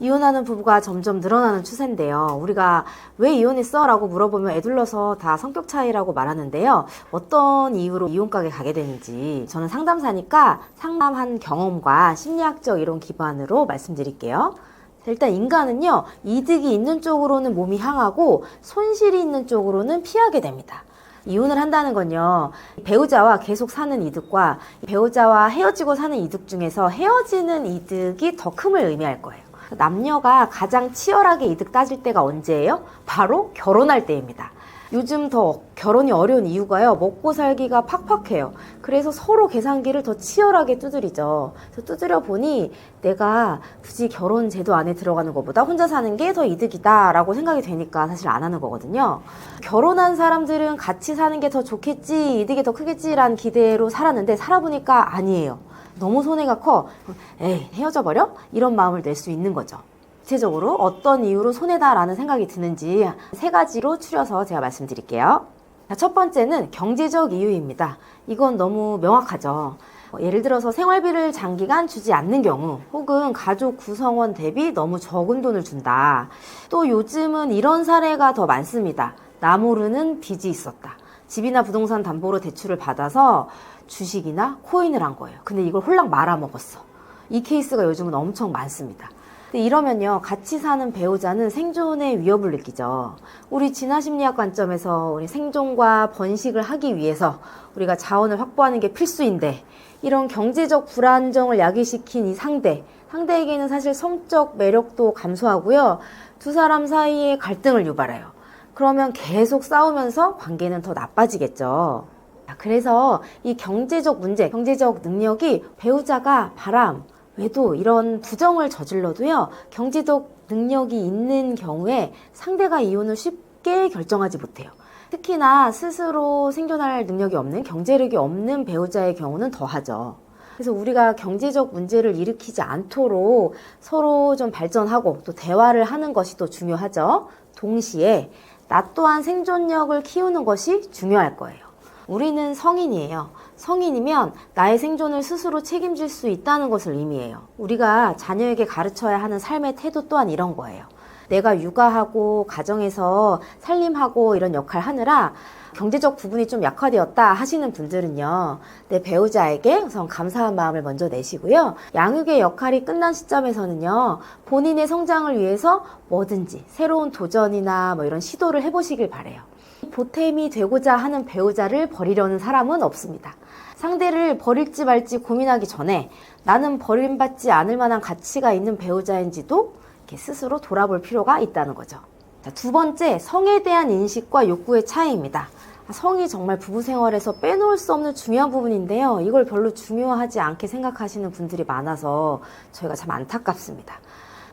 이혼하는 부부가 점점 늘어나는 추세인데요. 우리가 왜 이혼했어? 라고 물어보면 애둘러서 다 성격 차이라고 말하는데요. 어떤 이유로 이혼가게 가게 되는지 저는 상담사니까 상담한 경험과 심리학적 이론 기반으로 말씀드릴게요. 자, 일단 인간은요, 이득이 있는 쪽으로는 몸이 향하고 손실이 있는 쪽으로는 피하게 됩니다. 이혼을 한다는 건요, 배우자와 계속 사는 이득과 배우자와 헤어지고 사는 이득 중에서 헤어지는 이득이 더 큼을 의미할 거예요. 남녀가 가장 치열하게 이득 따질 때가 언제예요? 바로 결혼할 때입니다. 요즘 더 결혼이 어려운 이유가요. 먹고 살기가 팍팍해요. 그래서 서로 계산기를 더 치열하게 두드리죠. 그래서 두드려 보니 내가 굳이 결혼 제도 안에 들어가는 것보다 혼자 사는 게 더 이득이다라고 생각이 되니까 사실 안 하는 거거든요. 결혼한 사람들은 같이 사는 게 더 좋겠지, 이득이 더 크겠지라는 기대로 살았는데 살아보니까 아니에요. 너무 손해가 커. 에이, 헤어져 버려? 이런 마음을 낼 수 있는 거죠. 구체적으로 어떤 이유로 손해다라는 생각이 드는지 세 가지로 추려서 제가 말씀드릴게요. 자, 첫 번째는 경제적 이유입니다. 이건 너무 명확하죠. 어, 예를 들어서 생활비를 장기간 주지 않는 경우, 혹은 가족 구성원 대비 너무 적은 돈을 준다. 또 요즘은 이런 사례가 더 많습니다. 나 모르는 빚이 있었다. 집이나 부동산 담보로 대출을 받아서 주식이나 코인을 한 거예요. 근데 이걸 홀랑 말아먹었어. 이 케이스가 요즘은 엄청 많습니다. 근데 이러면요, 같이 사는 배우자는 생존의 위협을 느끼죠. 우리 진화 심리학 관점에서 우리 생존과 번식을 하기 위해서 우리가 자원을 확보하는 게 필수인데, 이런 경제적 불안정을 야기시킨 이 상대, 상대에게는 사실 성적 매력도 감소하고요, 두 사람 사이에 갈등을 유발해요. 그러면 계속 싸우면서 관계는 더 나빠지겠죠. 자, 그래서 이 경제적 문제, 경제적 능력이 배우자가 바람, 외도 이런 부정을 저질러도요, 경제적 능력이 있는 경우에 상대가 이혼을 쉽게 결정하지 못해요. 특히나 스스로 생존할 능력이 없는, 경제력이 없는 배우자의 경우는 더하죠. 그래서 우리가 경제적 문제를 일으키지 않도록 서로 좀 발전하고 또 대화를 하는 것이 또 중요하죠. 동시에 나 또한 생존력을 키우는 것이 중요할 거예요. 우리는 성인이에요. 성인이면 나의 생존을 스스로 책임질 수 있다는 것을 의미해요. 우리가 자녀에게 가르쳐야 하는 삶의 태도 또한 이런 거예요. 내가 육아하고 가정에서 살림하고 이런 역할 하느라 경제적 부분이 좀 약화되었다 하시는 분들은요, 내 배우자에게 우선 감사한 마음을 먼저 내시고요. 양육의 역할이 끝난 시점에서는요, 본인의 성장을 위해서 뭐든지 새로운 도전이나 뭐 이런 시도를 해보시길 바래요. 보탬이 되고자 하는 배우자를 버리려는 사람은 없습니다. 상대를 버릴지 말지 고민하기 전에 나는 버림받지 않을 만한 가치가 있는 배우자인지도 스스로 돌아볼 필요가 있다는 거죠. 자, 두 번째, 성에 대한 인식과 욕구의 차이입니다. 성이 정말 부부 생활에서 빼놓을 수 없는 중요한 부분인데요. 이걸 별로 중요하지 않게 생각하시는 분들이 많아서 저희가 참 안타깝습니다.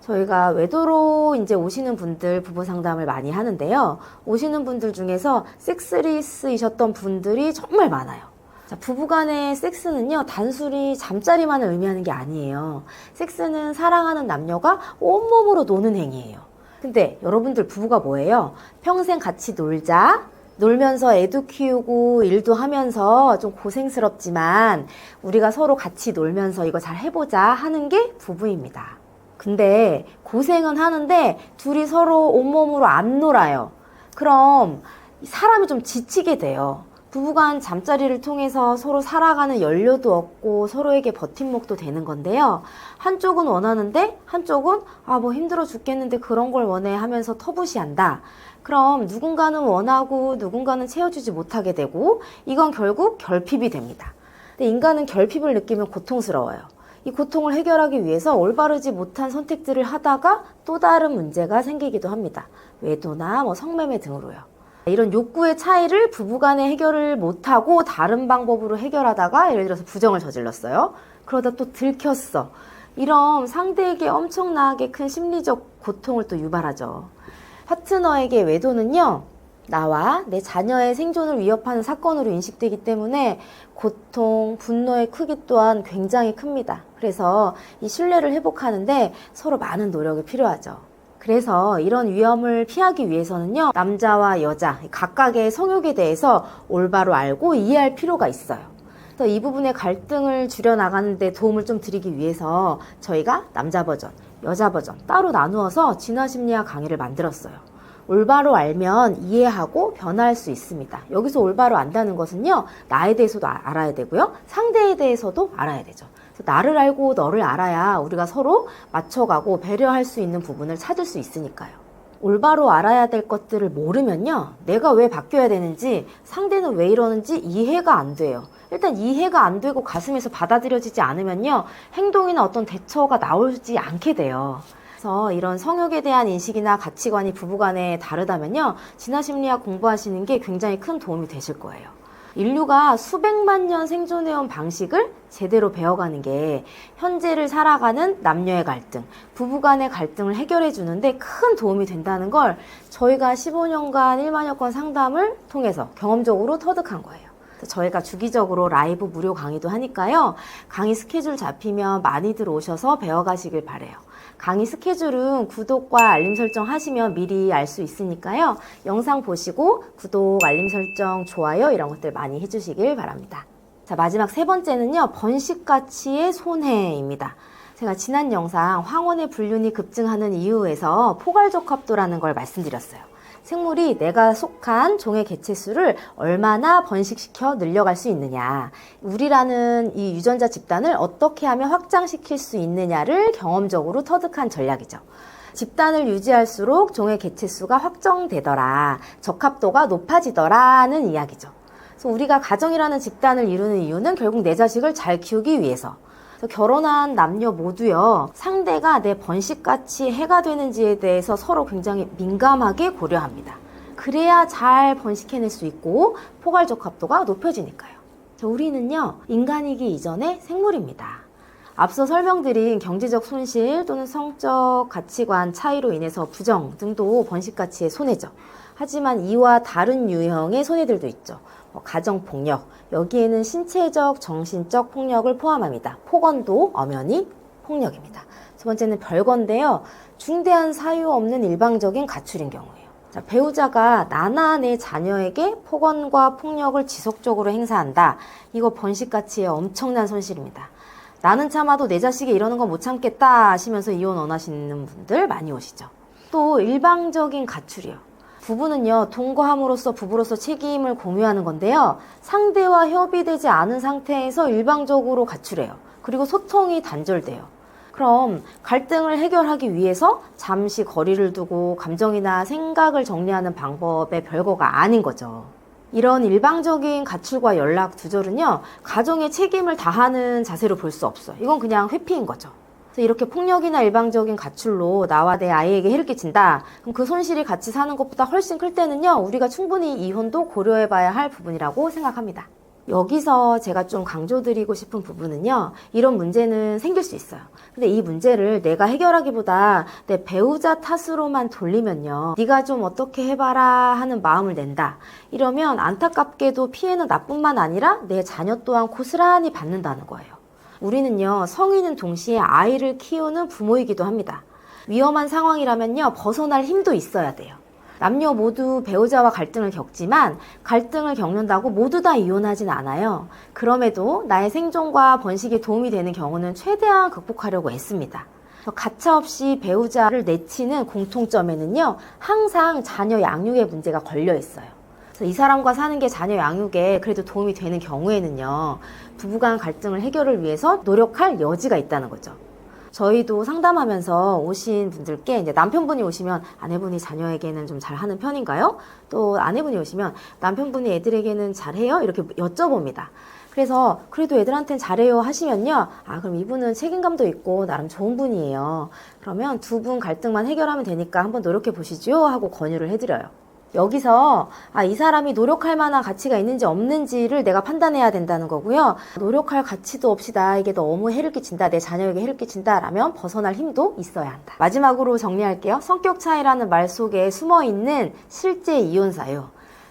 저희가 외도로 이제 오시는 분들 부부 상담을 많이 하는데요. 오시는 분들 중에서 섹스리스이셨던 분들이 정말 많아요. 자, 부부간의 섹스는요, 단순히 잠자리만을 의미하는 게 아니에요. 섹스는 사랑하는 남녀가 온몸으로 노는 행위예요. 근데 여러분들 부부가 뭐예요? 평생 같이 놀자. 놀면서 애도 키우고 일도 하면서 좀 고생스럽지만 우리가 서로 같이 놀면서 이거 잘 해보자 하는 게 부부입니다. 근데 고생은 하는데 둘이 서로 온몸으로 안 놀아요. 그럼 사람이 좀 지치게 돼요. 부부간 잠자리를 통해서 서로 살아가는 연료도 얻고 서로에게 버팀목도 되는 건데요. 한쪽은 원하는데 한쪽은 아 뭐 힘들어 죽겠는데 그런 걸 원해 하면서 터부시한다. 그럼 누군가는 원하고 누군가는 채워주지 못하게 되고 이건 결국 결핍이 됩니다. 근데 인간은 결핍을 느끼면 고통스러워요. 이 고통을 해결하기 위해서 올바르지 못한 선택들을 하다가 또 다른 문제가 생기기도 합니다. 외도나 뭐 성매매 등으로요. 이런 욕구의 차이를 부부간에 해결을 못하고 다른 방법으로 해결하다가 예를 들어서 부정을 저질렀어요. 그러다 또 들켰어. 이런 상대에게 엄청나게 큰 심리적 고통을 또 유발하죠. 파트너에게 외도는요, 나와 내 자녀의 생존을 위협하는 사건으로 인식되기 때문에 고통, 분노의 크기 또한 굉장히 큽니다. 그래서 이 신뢰를 회복하는데 서로 많은 노력이 필요하죠. 그래서 이런 위험을 피하기 위해서는요, 남자와 여자, 각각의 성욕에 대해서 올바로 알고 이해할 필요가 있어요. 그래서 이 부분의 갈등을 줄여나가는데 도움을 좀 드리기 위해서 저희가 남자 버전, 여자 버전 따로 나누어서 진화심리학 강의를 만들었어요. 올바로 알면 이해하고 변화할 수 있습니다. 여기서 올바로 안다는 것은요, 나에 대해서도 아- 알아야 되고요, 상대에 대해서도 알아야 되죠. 그래서 나를 알고 너를 알아야 우리가 서로 맞춰가고 배려할 수 있는 부분을 찾을 수 있으니까요. 올바로 알아야 될 것들을 모르면요, 내가 왜 바뀌어야 되는지, 상대는 왜 이러는지 이해가 안 돼요. 일단 이해가 안 되고 가슴에서 받아들여지지 않으면요, 행동이나 어떤 대처가 나오지 않게 돼요. 그래서 이런 성욕에 대한 인식이나 가치관이 부부간에 다르다면요, 진화 심리학 공부하시는 게 굉장히 큰 도움이 되실 거예요. 인류가 수백만 년 생존해온 방식을 제대로 배워가는 게 현재를 살아가는 남녀의 갈등, 부부 간의 갈등을 해결해 주는데 큰 도움이 된다는 걸 저희가 15년간 1만여 건 상담을 통해서 경험적으로 터득한 거예요. 저희가 주기적으로 라이브 무료 강의도 하니까요. 강의 스케줄 잡히면 많이들 오셔서 배워가시길 바래요. 강의 스케줄은 구독과 알림 설정 하시면 미리 알 수 있으니까요. 영상 보시고 구독, 알림 설정, 좋아요 이런 것들 많이 해주시길 바랍니다. 자, 마지막 세 번째는요. 번식 가치의 손해입니다. 제가 지난 영상 황혼의 불륜이 급증하는 이유에서 포괄적합도라는 걸 말씀드렸어요. 생물이 내가 속한 종의 개체수를 얼마나 번식시켜 늘려갈 수 있느냐. 우리라는 이 유전자 집단을 어떻게 하면 확장시킬 수 있느냐를 경험적으로 터득한 전략이죠. 집단을 유지할수록 종의 개체수가 확정되더라. 적합도가 높아지더라는 이야기죠. 그래서 우리가 가정이라는 집단을 이루는 이유는 결국 내 자식을 잘 키우기 위해서. 그래서 결혼한 남녀 모두요, 상대가 내 번식 가치에 해가 되는지에 대해서 서로 굉장히 민감하게 고려합니다. 그래야 잘 번식해낼 수 있고 포괄 적 합도가 높여지니까요. 자, 우리는요, 인간이기 이전의 생물입니다. 앞서 설명드린 경제적 손실 또는 성적 가치관 차이로 인해서 부정 등도 번식 가치의 손해죠. 하지만 이와 다른 유형의 손해들도 있죠. 뭐 가정폭력, 여기에는 신체적, 정신적 폭력을 포함합니다. 폭언도 엄연히 폭력입니다. 두 번째는 별건데요. 중대한 사유 없는 일방적인 가출인 경우예요. 자, 배우자가 나나 내 자녀에게 폭언과 폭력을 지속적으로 행사한다. 이거 번식 가치의 엄청난 손실입니다. 나는 참아도 내 자식이 이러는 건 못 참겠다 하시면서 이혼 원하시는 분들 많이 오시죠. 또 일방적인 가출이요. 부부는요, 동거함으로써 부부로서 책임을 공유하는 건데요. 상대와 협의되지 않은 상태에서 일방적으로 가출해요. 그리고 소통이 단절돼요. 그럼 갈등을 해결하기 위해서 잠시 거리를 두고 감정이나 생각을 정리하는 방법의 별거가 아닌 거죠. 이런 일방적인 가출과 연락 두절은요, 가정의 책임을 다하는 자세로 볼 수 없어요. 이건 그냥 회피인 거죠. 그래서 이렇게 폭력이나 일방적인 가출로 나와 내 아이에게 해를 끼친다. 그럼 그 손실이 같이 사는 것보다 훨씬 클 때는요, 우리가 충분히 이혼도 고려해 봐야 할 부분이라고 생각합니다. 여기서 제가 좀 강조드리고 싶은 부분은요, 이런 문제는 생길 수 있어요. 근데 이 문제를 내가 해결하기보다 내 배우자 탓으로만 돌리면요, 네가 좀 어떻게 해봐라 하는 마음을 낸다. 이러면 안타깝게도 피해는 나뿐만 아니라 내 자녀 또한 고스란히 받는다는 거예요. 우리는요, 성인은 동시에 아이를 키우는 부모이기도 합니다. 위험한 상황이라면요, 벗어날 힘도 있어야 돼요. 남녀 모두 배우자와 갈등을 겪지만 갈등을 겪는다고 모두 다 이혼하진 않아요. 그럼에도 나의 생존과 번식에 도움이 되는 경우는 최대한 극복하려고 애씁니다. 가차없이 배우자를 내치는 공통점에는요, 항상 자녀 양육의 문제가 걸려 있어요. 이 사람과 사는 게 자녀 양육에 그래도 도움이 되는 경우에는요, 부부간 갈등을 해결을 위해서 노력할 여지가 있다는 거죠. 저희도 상담하면서 오신 분들께 이제 남편분이 오시면 아내분이 자녀에게는 좀 잘하는 편인가요? 또 아내분이 오시면 남편분이 애들에게는 잘해요? 이렇게 여쭤봅니다. 그래서 그래도 애들한테는 잘해요 하시면요. 아, 그럼 이분은 책임감도 있고 나름 좋은 분이에요. 그러면 두 분 갈등만 해결하면 되니까 한번 노력해 보시죠 하고 권유를 해드려요. 여기서 아, 이 사람이 노력할 만한 가치가 있는지 없는지를 내가 판단해야 된다는 거고요. 노력할 가치도 없이 나에게 너무 해를 끼친다, 내 자녀에게 해를 끼친다 라면 벗어날 힘도 있어야 한다. 마지막으로 정리할게요. 성격 차이라는 말 속에 숨어 있는 실제 이혼 사유,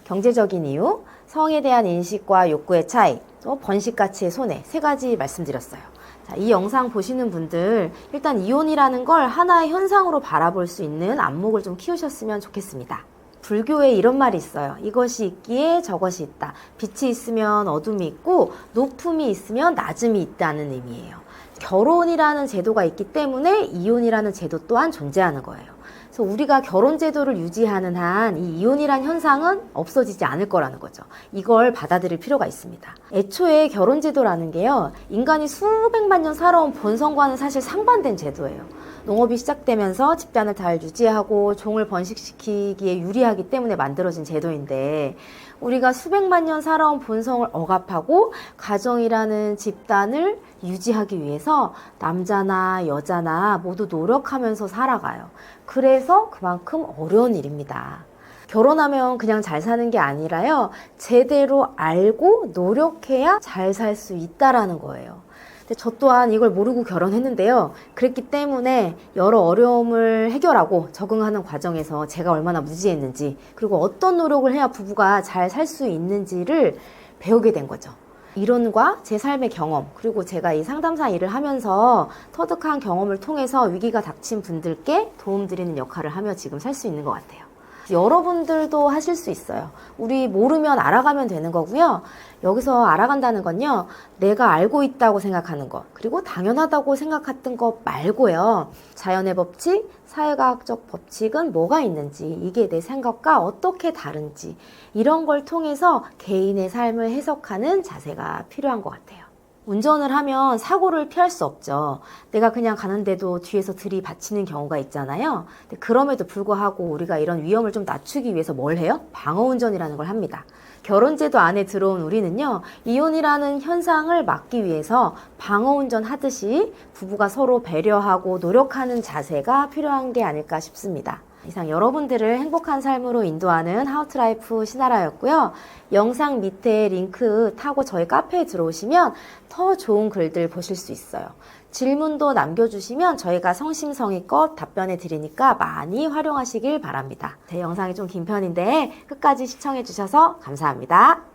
경제적인 이유, 성에 대한 인식과 욕구의 차이, 또 번식 가치의 손해 세 가지 말씀드렸어요. 자, 이 영상 보시는 분들 일단 이혼이라는 걸 하나의 현상으로 바라볼 수 있는 안목을 좀 키우셨으면 좋겠습니다. 불교에 이런 말이 있어요. 이것이 있기에 저것이 있다. 빛이 있으면 어둠이 있고 높음이 있으면 낮음이 있다는 의미예요. 결혼이라는 제도가 있기 때문에 이혼이라는 제도 또한 존재하는 거예요. 그래서 우리가 결혼 제도를 유지하는 한 이 이혼이란 현상은 없어지지 않을 거라는 거죠. 이걸 받아들일 필요가 있습니다. 애초에 결혼 제도라는 게요. 인간이 수백만 년 살아온 본성과는 사실 상반된 제도예요. 농업이 시작되면서 집단을 잘 유지하고 종을 번식시키기에 유리하기 때문에 만들어진 제도인데 우리가 수백만 년 살아온 본성을 억압하고 가정이라는 집단을 유지하기 위해서 남자나 여자나 모두 노력하면서 살아가요. 그래서 그만큼 어려운 일입니다. 결혼하면 그냥 잘 사는 게 아니라요. 제대로 알고 노력해야 잘 살 수 있다라는 거예요. 근데 저 또한 이걸 모르고 결혼했는데요. 그랬기 때문에 여러 어려움을 해결하고 적응하는 과정에서 제가 얼마나 무지했는지, 그리고 어떤 노력을 해야 부부가 잘 살 수 있는지를 배우게 된 거죠. 이론과 제 삶의 경험, 그리고 제가 이 상담사 일을 하면서 터득한 경험을 통해서 위기가 닥친 분들께 도움드리는 역할을 하며 지금 살 수 있는 것 같아요. 여러분들도 하실 수 있어요. 우리 모르면 알아가면 되는 거고요. 여기서 알아간다는 건요. 내가 알고 있다고 생각하는 것, 그리고 당연하다고 생각했던 것 말고요. 자연의 법칙, 사회과학적 법칙은 뭐가 있는지, 이게 내 생각과 어떻게 다른지, 이런 걸 통해서 개인의 삶을 해석하는 자세가 필요한 것 같아요. 운전을 하면 사고를 피할 수 없죠. 내가 그냥 가는데도 뒤에서 들이받치는 경우가 있잖아요. 그럼에도 불구하고 우리가 이런 위험을 좀 낮추기 위해서 뭘 해요? 방어 운전이라는 걸 합니다. 결혼제도 안에 들어온 우리는요, 이혼이라는 현상을 막기 위해서 방어 운전 하듯이 부부가 서로 배려하고 노력하는 자세가 필요한 게 아닐까 싶습니다. 이상 여러분들을 행복한 삶으로 인도하는 하우트라이프 신하라였고요. 영상 밑에 링크 타고 저희 카페에 들어오시면 더 좋은 글들 보실 수 있어요. 질문도 남겨주시면 저희가 성심성의껏 답변해 드리니까 많이 활용하시길 바랍니다. 제 영상이 좀 긴 편인데 끝까지 시청해 주셔서 감사합니다.